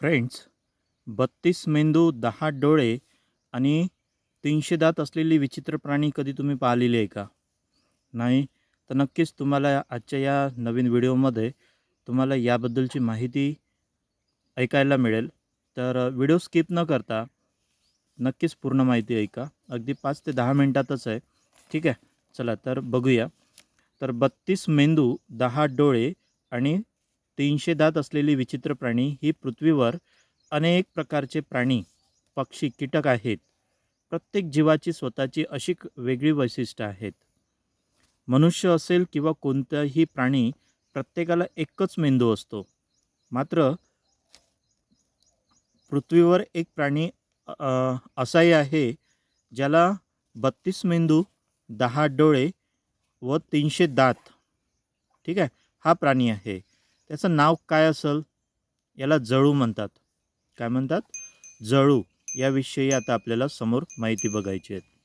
Friends बत्तीस मेंदू दहा डोळे आणि तीनशे दात असलेली विचित्र प्राणी कधी तुम्ही पाहिलेली आहे का? नाही तर नक्कीच तुम्हाला आजच्या या नवीन व्हिडिओमध्ये तुम्हाला याबद्दलची माहिती ऐकायला मिळेल. तर व्हिडिओ स्किप न करता नक्कीच पूर्ण माहिती ऐका. अगदी पाच ते दहा मिनटातच आहे. ठीक आहे? चला तर बघूया. तर बत्तीस मेंदू दहा डोळे आणि तीनशे दात असलेली विचित्र प्राणी ही पृथ्वीवर अनेक प्रकारचे प्राणी पक्षी कीटक आहेत. प्रत्येक जीवाची स्वतःची अशी वेगळी वैशिष्ट्य आहेत. मनुष्य असेल किंवा कोणताही प्राणी प्रत्येकाला एकच मेंदू असतो. मात्र पृथ्वीवर एक प्राणी असाही आहे ज्याला बत्तीस मेंदू दहा डोळे व तीनशे दात ठीक आहे हा प्राणी आहे. त्याचं नाव काय असेल? याला जळू म्हणतात. काय म्हणतात? जळू. याविषयी आता आपल्याला समोर माहिती बघायची आहे.